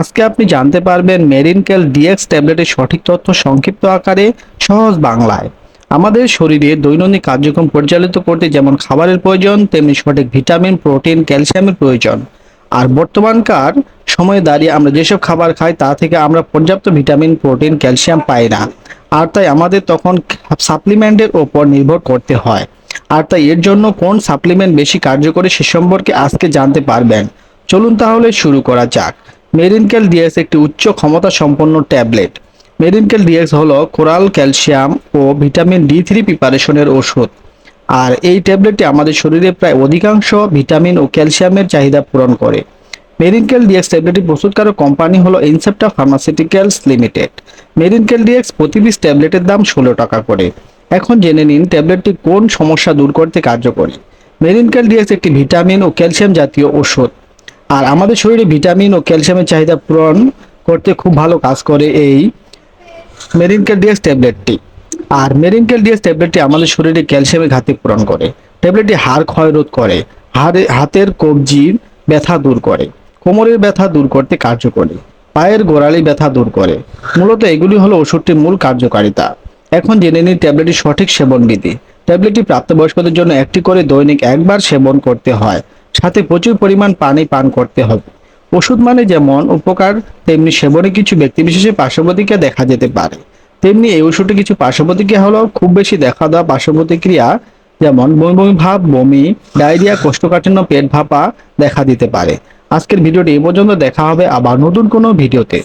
আজকে আপনি জানতে পারবেন মেরিনকেল ডিএক্স ট্যাবলেটের সঠিক তথ্য সংক্ষিপ্ত আকারে সহজ বাংলায়। আমাদের শরীরে দৈনন্দিন কার্যক্রম পরিচালিত করতে যেমন খাবারের প্রয়োজন, তেমনি সঠিক ভিটামিন, প্রোটিন, ক্যালসিয়ামের প্রয়োজন। আর বর্তমানকার সময়ে দাঁড়িয়ে আমরা যেসব খাবার খাই, তা থেকে আমরা পর্যাপ্ত ভিটামিন, প্রোটিন, ক্যালসিয়াম পাই না। আর তাই আমাদের তখন সাপ্লিমেন্টের ওপর নির্ভর করতে হয়। আর তাই এর জন্য কোন সাপ্লিমেন্ট বেশি কার্যকরী সে সম্পর্কে আজকে জানতে পারবেন। চলুন তাহলে শুরু করা যাক। মেরিনকেল ডিএক্স একটি উচ্চ ক্ষমতা সম্পন্ন ট্যাবলেট। মেরিনকেল ডিএক্স হলো কোরাল, ক্যালসিয়াম ও ভিটামিন ডি থ্রি প্রিপারেশনের ওষুধ আর এই ট্যাবলেটটি আমাদের শরীরে প্রায় অধিকাংশ ভিটামিন ও ক্যালসিয়ামের চাহিদা পূরণ করে। মেরিনকেল ডিএক্স ট্যাবলেটটি প্রস্তুতকারক কোম্পানি হলো Incepta pharmaceuticals limited. Marinecal DX প্রতি পিস ট্যাবলেটের দাম ষোলো টাকা করে। এখন জেনে নিন ট্যাবলেটটি কোন সমস্যা দূর করতে কার্যকরী। মেরিনকেল ডিএক্স একটি ভিটামিন ও ক্যালসিয়াম জাতীয় ওষুধ আর আমাদের শরীরে ভিটামিন ও ক্যালসিয়ামের চাহিদা পূরণ করতে খুব ভালো কাজ করে এই মেরিনকেল ডিএক্স ট্যাবলেটটি। আর মেরিনকেল ডিএক্স ট্যাবলেটটি আমাদের শরীরে ক্যালসিয়ামের ঘাটতি পূরণ করে। ট্যাবলেটটি হাড় ক্ষয় রোধ করে, হাড়ে, হাতের কবজির ব্যথা দূর করে, কোমরের ব্যথা দূর করতে কার্যকরী, পায়ের গোড়ালি ব্যথা দূর করে। মূলত এগুলি হলো ওষুধটির মূল কার্যকারিতা। এখন জেনে নিন ট্যাবলেটটির সঠিক সেবন বিধি ট্যাবলেটটি প্রাপ্তবয়স্কদের জন্য একটি করে দৈনিক একবার সেবন করতে হয়। সাথে প্রচুর পরিমাণ পানি পান করতে হবে। ওষুধ মানে যেমন উপকার, তেমনি সেবনে কিছু ব্যক্তিবিশেষে পার্শ্বপ্রতিক্রিয়া দেখা যেতে পারে। তেমনি এই ওষুধে কিছু পার্শ্বপ্রতিক্রিয়া হলো খুব বেশি দেখা দেওয়া পার্শ্বপ্রতিক্রিয়া যেমন বমি বমি ভাব, বমি, ডায়রিয়া, কোষ্ঠকাঠিন্য, পেট ভাপা দেখা দিতে পারে। আজকের ভিডিওটি এ পর্যন্ত, দেখা হবে আবার নতুন কোনো ভিডিওতে।